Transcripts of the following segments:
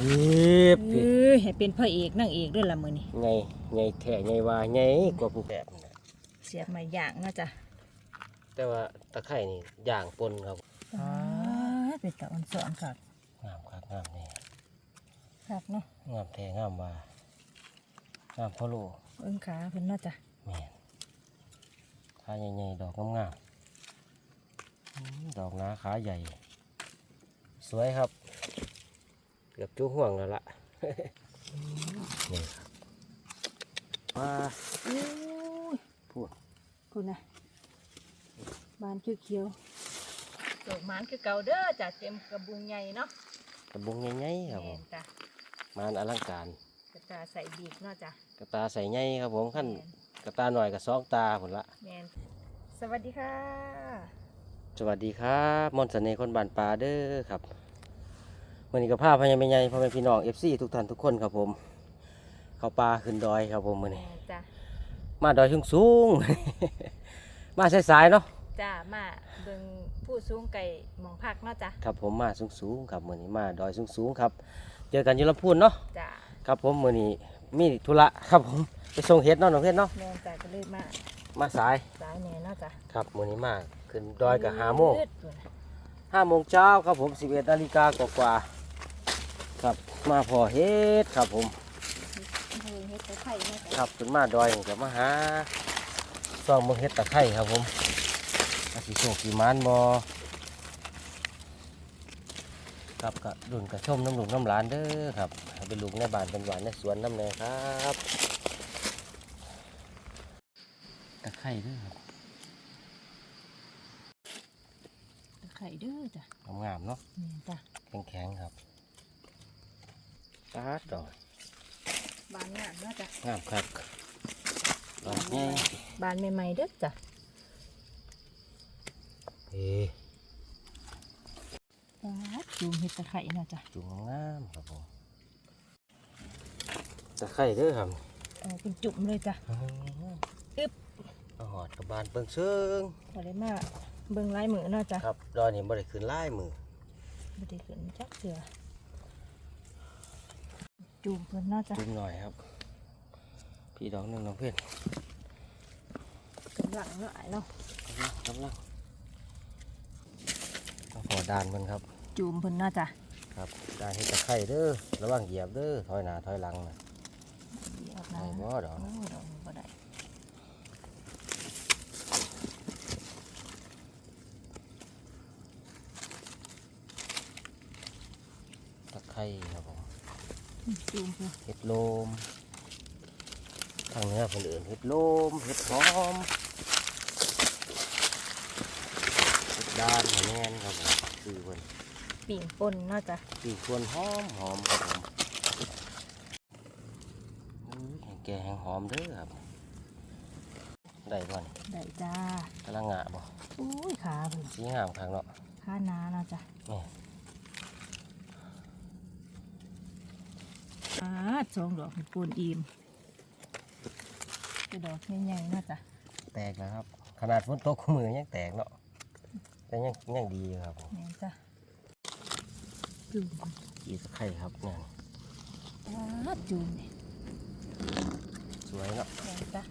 อีบเออให้เป็นพระเอกนางเอกด้วยละมือนี่ไงไงแท้ไงว่าไงกว่าผู้แบบนั่นน่ะเสียบมาอย่างเนาะจ้ะแต่ว่าตะไคร่นี่ย่างปนครับอ่าเป็นตะอ่อนสอนค่ะงามครับงามแน่ครับเนาะงามแท้งามว่างามพ่อโลเอิ้งขาเพิ่นเนาะจ้ะแม่นขาใหญ่ๆดอกงามๆอืมดอกหนาขาใหญ่ สวยครับ เกือบจุห่วงแล้วล่ะนี่ครับว้าโอ้ยพูดคุณนะบานเขียวๆดอกหมานคือเก่าเด้อจ้ะเต็มกระบุงใหญ่เนาะกระบุงใหญ่ๆครับผแม่มนจ้ะมานอลังการกระตาใส่บีกเนาะจ้ะกระตาใส่ใหญ่ครับผมขั้นแม่นกระตาหน่อยกับสองตาผลละแมนสวัสดีค่ะ สวัสดีครับมอนต์เสน่ห์คนบานปลาเด้อครับ วันนี้กับภาพพญาไม่ใหญ่พ่อแม่พี่น้องเอฟซีทุกท่านทุกคนครับผม เขาปลาขึ้นดอยครับผมมือแมนี้นจ้ะมาดอยสูงสูงๆ มาสายๆเนาะจ้ามาเบิ่งผู้สูงไก่หมองพักเนาะจ้ะครับผมมาสูงสูงๆครับมือนี้มาดอยสูงสูงๆครับ เจอกันอยุลำพูนเนาะจ้าครับผมมือนี้มีธุระครับผมไปส่งเห็ดเนาะน้องเห็ดเนาะแมนจ้ะก็เลยมามาสายสายแม่เนาะจ้ะครับมือนี้มาขึ้นดอยกับหาโมง มืดพุ่นน่ะห้าโมงเช้าครับผมสิบเอ็ดนาฬิกากว่าๆ ครับ มาพอเฮ็ดครับผมเฮ็ดเฮ็ดตะไคร้เนาะคจ้ะรับขึ้นมาดอยจะมาหาซองเมืองเฮ็ดตะไคร่ครับผมอาสิโชคสีมานบอครับกะดุนกระชมน้ำหลุกน้ำหลานเด้อครับให้เป็นลูกในบ้านเป็นหวานในสวนน้ำแน่ครับตะไคร่เด้อครับตะไคร้เด้อจ้ะงามๆเนาะแม่นจ้ะแข็งๆครับ ตาดดอยบานงามเนาะจ้ะงามครับดอกใหญ่บานใหม่ๆเด้อจ้ะเฮ้จ้าจูมเฮ็ดตะไคร้เนาะจ้ะจุ่มงามครับผมตะไคร่เด้อครับเอาเป็นจุ่มเลยจ้ะอึ๊บเอาหอดกับบานเปิงเชิงบ่ได้มาเบิ่งลายมือเนาะจ้ะครับดอยนี่บ่ได้ขึ้นลายมือบ่ได้ขึ้นจักเสือ จูมเพิ่นเนาะจ้ะจุ่มหน่อยครับ พี่ดอกหนึงน้องเพื่อนกำลังเนาะอ้ายเนาะกำลังเอาขอดานมันครับ จูมเพิ่นเนาะจ้ะครับดานเห็ดตะไคร่เด้อระวังเหยียบเด้อถอยหน้าถอยหลังนะเดี๋ยวได้นะบ่ดอกโอ้ดอกนี้บ่ได้ตะไคร่ครับผม จูมเพิ่นเห็ดโลมทางเหนี้คนอื่นเห็ดโลมเห็ดหอมเห็ดด้านหัวแน่นครับผมคือเพิ่นปิ่งปนเนาะจ้ะปีกควรหอมหอมครับผมอื้อแห้งแก่แห้งหอมเด้อครับได้บ่นี่ได้จ้ากำลังงะบ่อุ้ยขาเพิ่นสีงามครั้งเนาะขาหนาเนาะจ้ะแม่ อ่า สองดอกเป็นปูนอิ่มเป็นดอกใหญ่ๆเนาะจ้ะแตกแล้วครับ ขนาดฝนตกมือยังแตกเนาะแต่ยังยังดีอยู่ครับผมแม่นจ้ะจูมกีตะไคร่ครับเนี่ยอ่าจูมนี่สวยเนาะแม่นจ้ะ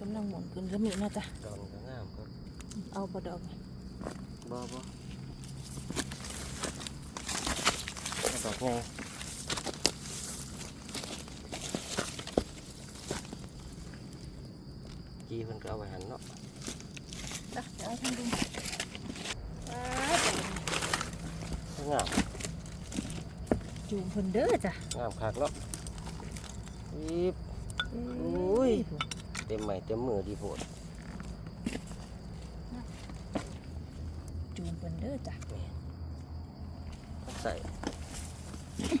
กำลังหมุนขึ้นก็มีเนาะจ้ะดอนก็งามครับเอาบดอกนี่บ่บ่ เอาดอกไงจีเพิ่นก็เอาไว้หันเนาะจ้ะเดี๋ยวเอาทำดูอ่าจูมงามจูมเพิ่นเด้อจ้ะงามคักเนาะอีบโอ้อุ้ย เต็มไม้เต็มมือดีโพด จูมเพิ่นเด้อจ้ะ ใส่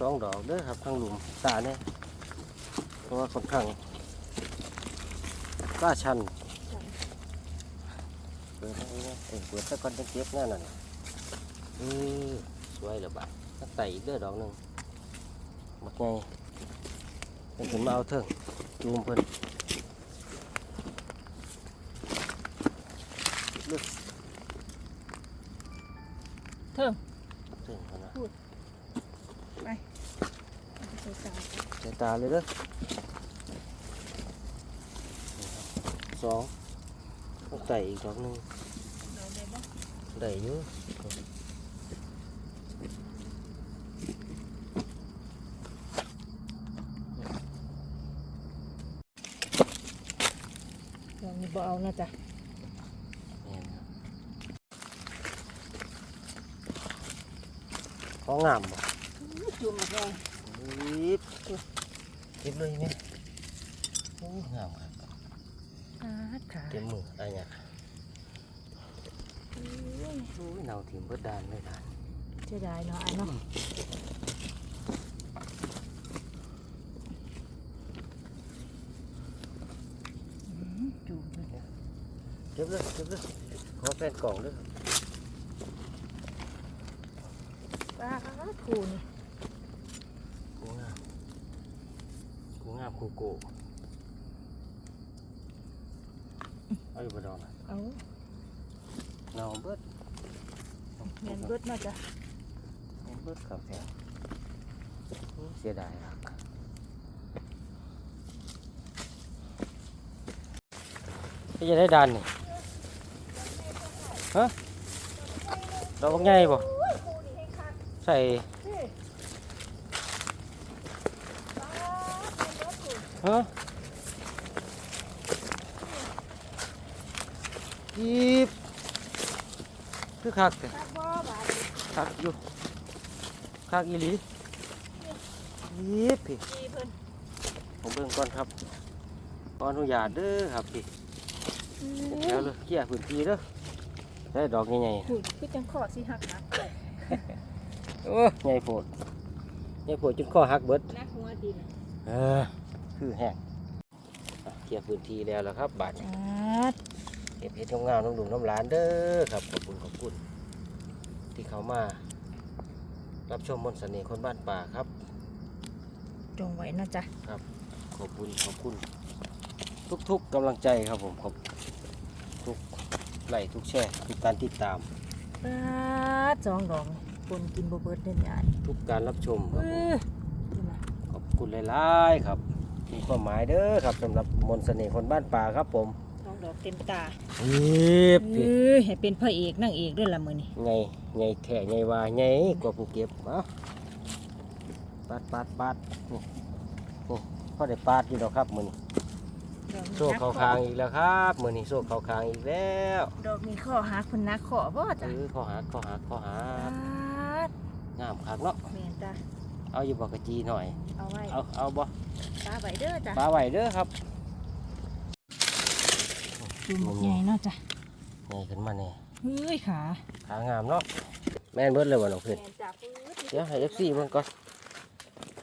สองดอกเด้อครับข้างหลุมตาเนี่ยเพราะว่าค่อนข้างกล้าชันเปิดให้นะเออเปิดตะกอนจะเก็บแน่นอนเออสวยเลยบาดถ้าใส่อีกเด้อดอกหนึ่งบักไงเป็นถึงมาเอาเถิงจูมเพิ่นเลือกเทิง ถึงแล้วนะ ไปใส่ตา ใส่ตา เลยเด้อสองต้องใส่อีกดอกหนึ่งเราได้บ่ได้อยู่เรามีบ่เอานะจ๊ะแม่นครับของงามบ่จุ่มอีกแล้วรีบ เก็บเลยไหมโอ้งามครับขาดขาเต็มมืออะไรเนี่ยโอ้ยเนาถิ่มเบิดดานเลยดานเสียดายเนาะไอ้เนาะอืมจุ่มเลยเก็บเลยเก็บเลยขอแฟนกล่องด้วยครับป้าคูนี่ กูงาม กูงามกูโกเอาอยู่บดอนน่ะเอาเนาเบิดเงินเบิดมาจ้ะเนาเบิดครับแท้อื้อเสียดายครับพี่จะได้ดันนี่ฮะดอกบักใหญ่บ่ใส่ ฮะยีบคือคักแต่คักบ่บาดคักอยู่คักอีหลียีบพี่ดีเพิ่นผมเบิ่งก่อนครับขออนุญาตเด้อครับพี่เดี๋ยวเลยเคลียร์พื้นที่เด้อได้ดอกใหญ่คุยคือจังขอสิหักหักๆโอ้ใหญ่โพดใหญ่โพดจนคอหักเบิดนักหัวดินเออ คือแห้งอะเคลียร์พื้นที่แล้วล่ะครับบาดนี้จัดเก็บเห็ดงามๆน้ำดุงน้ำหลานเด้อครับขอบคุณขอบคุณ ที่เขามา รับชมมนต์เสน่ห์คนบ้านป่าครับ จงไว้นะจ๊ะขอบคุณขอบคุณ ทุกๆกำลังใจครับผมขอบทุกไลค์ทุกแชร์ทุกการติดตามปาดสองดอกนี่คนกินบ่เบิดเด่นใหญ่ทุกการรับชมคเอรับผมอนี่นะขอบคุณหลายๆครับ มีความหมายเด้อครับสำหรับมนต์เสน่ห์คนบ้านป่าครับผมสองดอกเต็มตารีบเออให้เป็นพระเอกนางเอกด้วยล่ะมื้อนี้ไงไงแท่ไงว่าไงกว่าผู้เก็บมาปาดปาดปาดนี่นี่พอได้ปาดอยู่แล้วครับมือนี้ดอกนี้โซ่นักเขาขอคางอีกแล้วครับมือนี้โซ่เขาคางอีกแล้วดอกนี้ข้อหักเพิ่นนักขอบ่เอจ้ะอข้อหักข้อหักข้อหัปากดงามคักเนาะ แม่นจ้ะ เอาอยู่บอกกะจีหน่อย เอาไว้เอาเอาบ่ปลาไว้เด้อจ้ะปลาไหวเด้อครับจุ่มใหญ่เนาะจ้ะไงขึ้นมาเนี่ยเฮ้ยขา ขางามเนาะแม่นเบิดเลยว่ะน้องเพื่อนแม่นจ้ะปื๊ดเดี๋ยวให้เอฟซีเบิ่งก่อน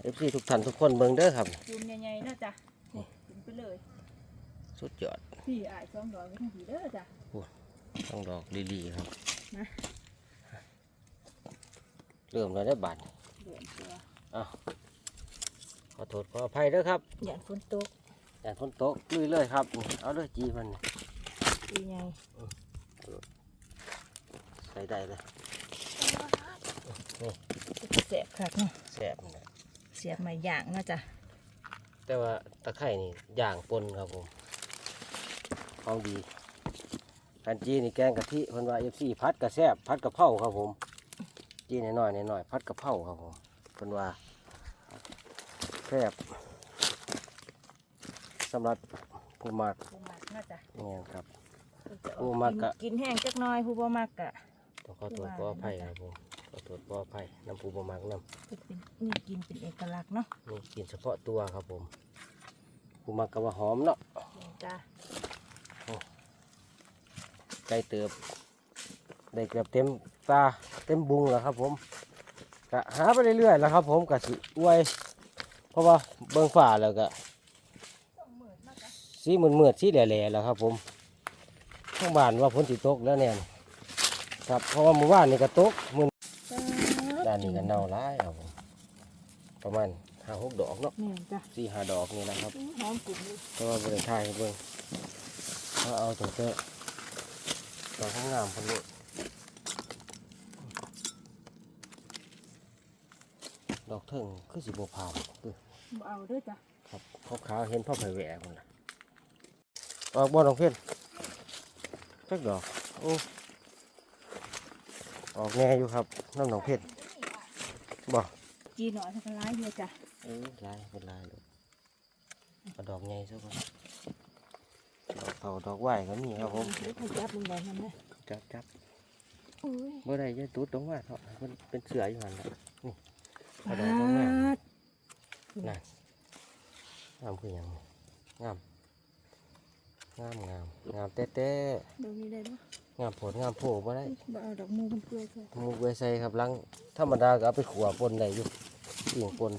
เอฟซีทุกท่านทุกคนเบิ่งเด้อครับ จุ่มใหญ่ๆเนาะจ้ะนี่จุ่มไปเลยสุดยอดพี่อายสองดอกไว้ทั้งทีเด้อจ้ะ ต้องดอกลีๆครับมา เริ่มแล้วได้อบาทเดือนตัว ขอโทษขออภัยเด้อครับหยันฝนตกอย่าฝนตกลุยเลยครับนี่เอาเลยจีมันนี่ดีใหญ่ใส่ได้เลยแสบคักเนาะแสบนี่แหละเสียบไม้ย่างเนาะจ้ะแต่ว่าตะไคร่นี่ย่างปนครับผมของดีกันจีนี่แกงกะทิเพิ่นว่าเอฟซีพัดกระแซบพัดกระเพราครับผมจีน้อยๆน้อยๆพัดกระเพราครับผมเพิ่นว่า แซ่บสำหรับผู้มักผู้มักเนาะจ้ะเนี่ยครับเพิ่นจะเอผู้มักกะกินแห้งจักหน่อยผู้บ่มักกะต้องขอตรวจขออภัยครับผมขอตรวจขออภัยน้ำผู้บ่มักน้ำเพิ่นเป็นนี่กินเป็นเอกลักษณ์เนาะนี่กินเฉพาะตัวครับผมผู้มักก็ว่าหอมเนาะนี่จ้ะไก่เติบ ได้เกือบเต็มตาเต็มบุงแล้วครับผมกะหาไปเรื่อยๆแล้วครับผมกะสิอวย เพราะว่าเบิ่งฝ่าแล้วก็ต้องเหมือนเนาะจ้ะสีเหมือนเมือดสีแหล่ๆแล้วครับผมข้างบ้านว่าฝนสิตกแล้วเนี่ยครับเพราะว่าเมื่อวานนี่ก็ตกมื้อด้านนี้ก็เน่าร้ายครับผมประมาณห้าหกดอกเนาะแม่นจ้ะสี่ห้าดอกนี่นะครับอื้อหอมกลุ่มเลยเพราะว่าบริไทยเบิ่งเอาเอาถึงเตะดอกข้างงามพันนี้ ดอกเทิงคือสิบผ่านคือบ่เอาเด้อจ้ะครับขาวขาวๆเห็นพ่อไผ่แหวกมันนะออกบ่ดอกเพี้ยนจักดอกโอ้ออกแน่อยู่ครับน้ำดอกเพี้ยนบ่จีหน่อยสักร้ายเดียวจ้ะเออลายเป็นลายเลยเอาดอกใหญ่ซะก่อนดอกเขาดอกไหวก็มีครับผมเดี๋ยวเขาจับมึงได้มันนะจับจับโอ้ยเมื่อไรจะตูดตรงว่าเนาะมันเป็นเสืออยู่หันละนี่ ปาเอาดอกงามดๆนั่นงามคือหยังงามงามงามงามเต้เต้ดอกนี้ได้บ่งามผลงามโผล่บ่ได้บ่เอาดอกมูมันเปื่อยใช่หมูไว้ใส่ครับลังธรรมดาก็เอาไปขัวปนได้อยู่ปิ่งปน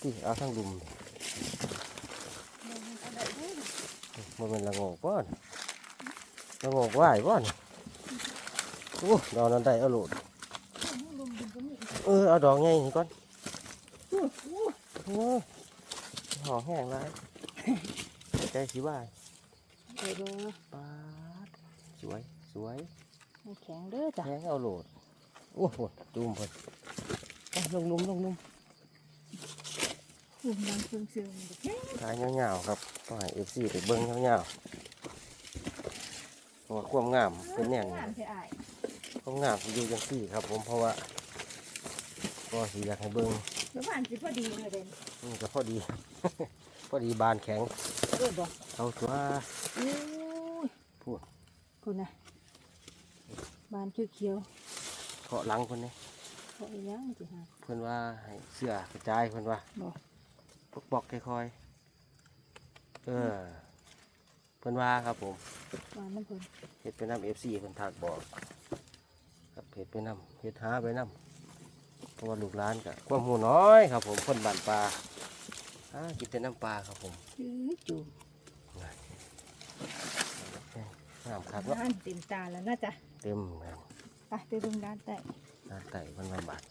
ที่เอาทั้งดุมเอาได้เด้อมันเป็นละโงกป้อนละโงกไหวป้อนโอ้ดอกนั้นได้เอาโหลดลมดึงก็มี เออเอาดอกใหญ่นี่ก่อนโอ้โหโอ้ยห่อแห้งไรใจสีว่าเดี๋ยวเด้อปาดสวยสวยให้แข็งเด้อจ้ะแห้งเอาโหลดโอ้โหดุมเพิ่นไปลงลุมลงลุมหุ่มดังเสื่อมเสื่อมเด็กแข็งขายเงาวๆครับต้องให้เอฟซีไปเบิ้งเงาวๆเพราะว่าความงามเป็นแน่นงามใช่อ้ายความงามสิอยู่จังซี่ครับผมเพราะว่า ก็สิอยากให้เบิ้งแล้วบ้านสิพอดีเลยเด่นนี่ก็พอดี พอดีบานแข็งเออบ่เอาตัวโอ้ยพูดคุณนะบ้านเขียวเกาะหลังคนนี้ๆเขาอีหยังสิฮะเพื่อนว่าให้เสื้อกระจายเพื่อนว่าบ่ปกปอกค่อยๆเออเพื่อนว่าครับผมบ้านน้ำเพิ่นเฮ็ดไปน้ำเอฟซีเพิ่นทักบอกครับเฮ็ดไปน้ำเฮ็ดหาไปน้ำเพ ราะว่าลูกหลานกับความหูน้อยครับ ผมคนบ้านปลาอ่ากินแต่น้ำปลาครับผมอื้อจูบน้ำคักเนาะบ้านเต็มตาแล้วนะจ๊ะเต็มเลยไปไปเบิ่งด้านใต้น้ำไต่มันลำบาก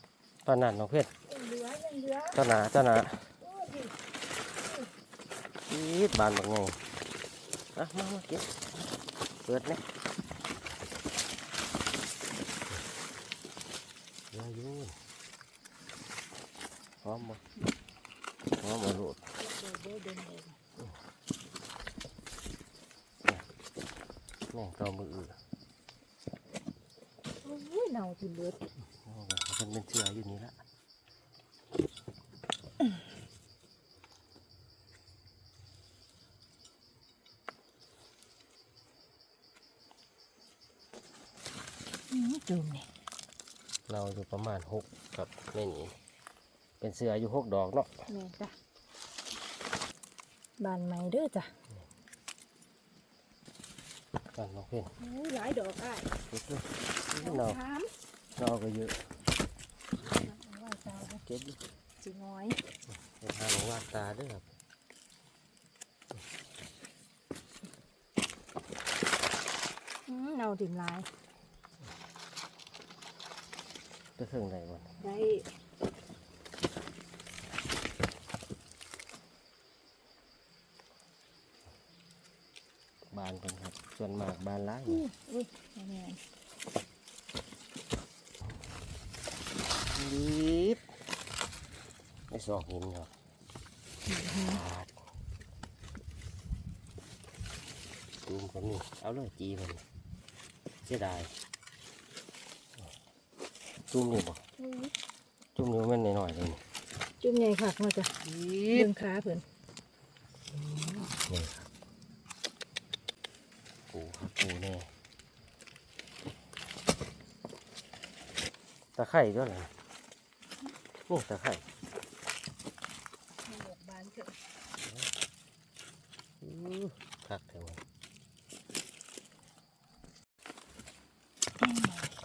ตอนนั้นน้องเพชรยังเหลือยังเหลือเจ้าหนาเจ้าหนาโอ้ยอีดบานบักไงอะมามาเก็บเปิดเนี่ยเดี๋ยวอยูนหอมบ่หอมบ่โลด เดี๋ยวเดี๋ยวเดินเดิน แม่งตอมืออื่น โอ้ ยเน่าที่เบิดเอาไว้ให้มันเป็นเชืออยู่นี่ละอื้อจูบนี่เราอยู่ประมาณหกครับไม่หนีเป็นเสืออยู่หกดอกเนาะแม่นจ้ะบ้านใหม่เด้อจ้ะกันน้องเพื่อนโอ้ยหลายดอกอ้ายเก็บเลยดอก เราขามเราก็เยอะว่าเจ้าเด้อเก็บดิสิง้อยไปทางวาดตาด้วยครับอื้อเน่าถิ่มหลายจะเครื่องใดวันได้บานเป็นครับส่วนมากบานร้ายอุ้ยอุ้ยแม่น รีบ ไม่สอกหินครับขาดตูมก็มีเอาเลยจีมันเสียดายจุ่มนี่บ่อุ้ยจุ่มนี่มันหน่อยๆเลยนี่จุ่มใหญ่คักมาจ้ะรีเบิ่บงขาเพิ่นนี่ครับปูครับปูแน่ตะไคร่ก็เลยนี่ตะไคร่ ดอกบานเถอะ อื้อคักเถอะ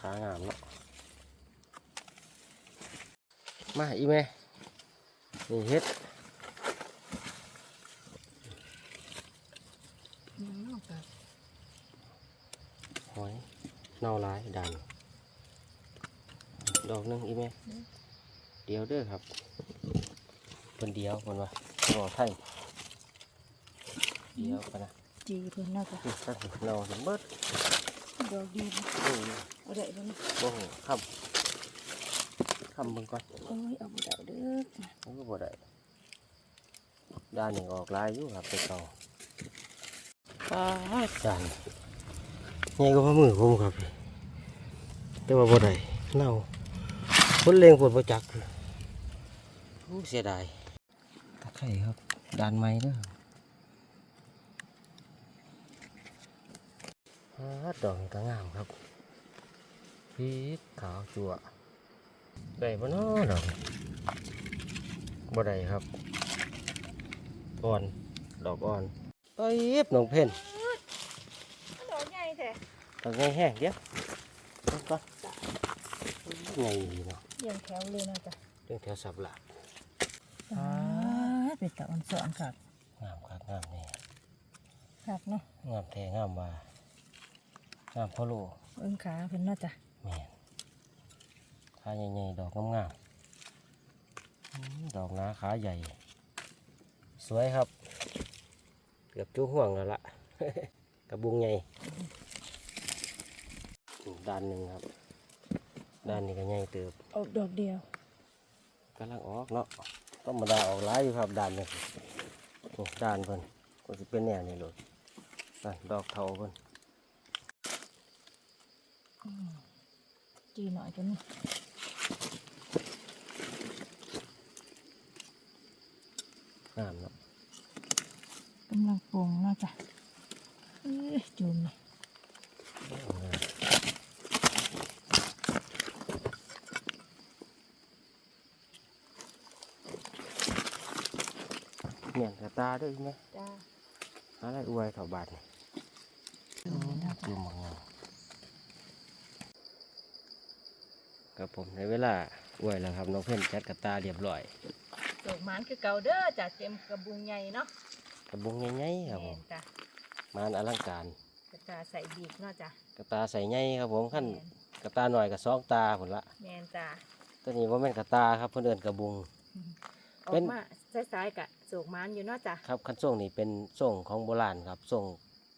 ขางามเนาะมา อีแม่นี่เฮ็ดน้ำออกจากหอยเน่าร้ายดันดอกหนึงอีแม่เดียวเด้อครับคนเดียวคนว่ารอไทยเดียวกันนะจีเพิ่นนะจ้ะนี่ถ้าสิเราจะเบิดดอกดีนะโอ้ยเอาได้บ่นี่โอ้โหครับ คำเบิ่งก่อนโอ้ยเอาบ่ได้เด้อมันก็บ่ได้ด้านหนึ่งออกลายอยู่ครับไปเก่าป้าดจานใหญ่ก็พอมือผมครับ แต่ว่าบ่ได้เน่าคนเลงปวดประจักคือโอ้เสียดายตะไคร่ครับด้านไม้เด้อป้าดดอกนี่ก็งามครับพีกขาวจั่ว ได้บ่เนาะดอกบ่ได้ครับอ่อนดอกอ่อนเอ้ยบน้องเพ่นดอกใหญ่แท้ดอกไงแห้งเดี๋ยวเอาก่อนไงดีเนาะเรียงแถวเลยนะจ๊ะเรื่องแถวสับหลาดอ่าเป็นตะอ่อนสอนค่ะงามคักงามนี่ครับเนาะงามแท้งามว่างามพ่อโลเอิ้งขาเพิ่นเนาะจ้ะแม่น ขาใหญ่ๆดอกงามๆอืมดอกหนาขาใหญ่ สวยครับ เกือบจุห่วงแล้วล่ะกระบุงใหญ่ด้านหนึ่งครับ ด้านนี้ก็ใหญ่เติบออกดอกเดียวกำลังออกเนาะธรรมดาออกหลายอยู่ครับด้านหนึงนี่ด้านเพิ่นก็สิเป็นแนวนี้เลยนั่นดอกเทาเพิ่นจีหน่อยกันนี่ งามเนาะกำลังปรุงเนาะจ้ะเอ้ยจุ่มนี่งามเมียนกระตาด้วยไหมจ้าอะไรอวยเถาบาทนี่จุ่มนี่เนาะดูจ้ะมังงามครับผมในเวลาอวยแล้วครับน้องเพื่อนจัดกระตาเรียบร้อย ดอกหมานคือเก่าเด้อจ้ะเต็มกระบุงใหญ่เนาะกระบุงใหญ่ๆครับผแม่มนจ้ะมานอลังการกระตาใส่บีบเนาะจ้ะกระตาใส่ใหญ่ครับผมขั้นแม่นกระตาหน่อยกับสองตาผลละแม่นจ้ะตัวนี้ว่าแม่นกระตาครับเพื่อนเดินกระบุงออเป็กนมาสายๆกะโศกหมานอยู่เนาะจ้ะครับขั้นส่งนี่เป็นส่งของโบราณครับส่ง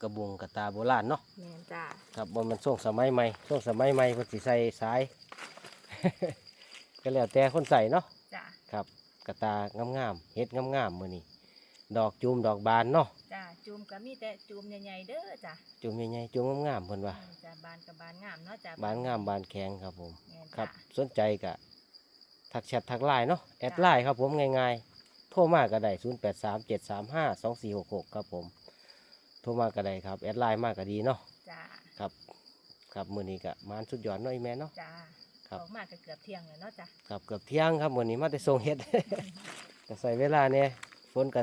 กระบุงกระตาโบราณเนาะแม่นจ้ะครับบ่แมันส่งสมัยใหม่ส่งสมัยใหม่เพิ่นสิใส่สาย ก็แล้วแต่คนใส่เนาะจ้ะครับ กระตางามๆเฮ็ดงามๆมื้อนี้ดอกจูมดอกบานเนาะจ้ะจุ่มก็มีแต่จุ่มใหญ่ๆเด้อจ้ะจูมใหญ่ๆจูมงามๆเพิ่นว่าแม่นจ้ะบานกับบานงามเนาะจ้ะบานงามบานแข็งครับผมแม่นครับจ้ะสนใจก็ทักแชททักไลน์เนาะแอดไลน์ครับผมง่ายๆโทรมาก็ได้0 8 3 7 3 5 2 4 6 6 ครับผม โทรมาก็ได้ครับแอดไลน์มากก็ดีเนาะจ้ะครับครับมื้อนี้ก็มานสุดยอดเนาะอีแม่เนาะจ้ะ ครับ ออกมาก็เกือบเที่ยงแล้วเนาะจ้ะครับเกือบเที่ยงครับมื้อนี้มาแต่ส่งเฮ็ด ก็ใส่เวลาเนี่ยฝนก็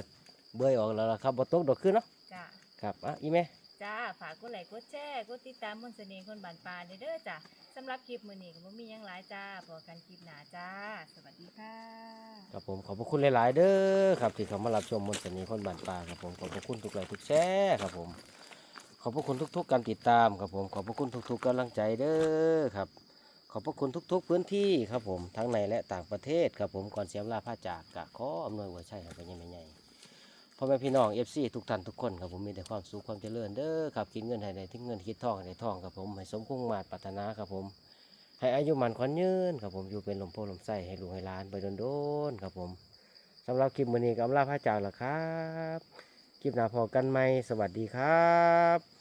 เบื่อยออกแล้วล่ะครับบ่ตกดอกคือเนาะจ้ะครับอะอีแม่ จ้าฝากกดไลค์กดแชร์กดติดตามมนต์เสน่ห์คนบานปลาเด้อเด้อจ้ะสำหรับคลิปมื้อนี้ก็บ่มีหยังหลายจ้าพอกันคลิปหน้าจ้า สวัสดีค่ะ ครับผมขอบพระคุณหลาย ๆ เด้อครับที่เข้ามารับชมมนต์เสน่ห์คนบ้านป่าครับผมขอบพระคุณทุกไลค์ทุกแชร์ครับผมขอบพระคุณทุก ๆ การติดตามครับผมขอบพระคุณทุก ๆกำลังใจเด้อครับข อบพระคุณทุก ๆ พื้นที่ครับผมทั้งในและต่างประเทศครับผมก่อนเสียมลาผ้าจากกะขออำนวยหัวชัยให้เป็นยังไงพ่อแม่พี่น้องเอฟซีทุกท่านทุกคนครับผมมีแต่ความสุขความเจริญเด้อครับคิดเงินให้ได้ทิ้งเงินคิดทองให้ได้ทองครับผมให้สมคุ้งมาตรปรารถนาครับผม ให้อายุมันขวัญยืนครับผมอยู่เป็นลมโพลมไส้ให้ลูกให้ล้านไปโดนๆครับผมสำหรับคลิปมื้อนี้ก็อำลาพระจากละครับ คลิปหน้าพอกันไหมสวัสดีครับ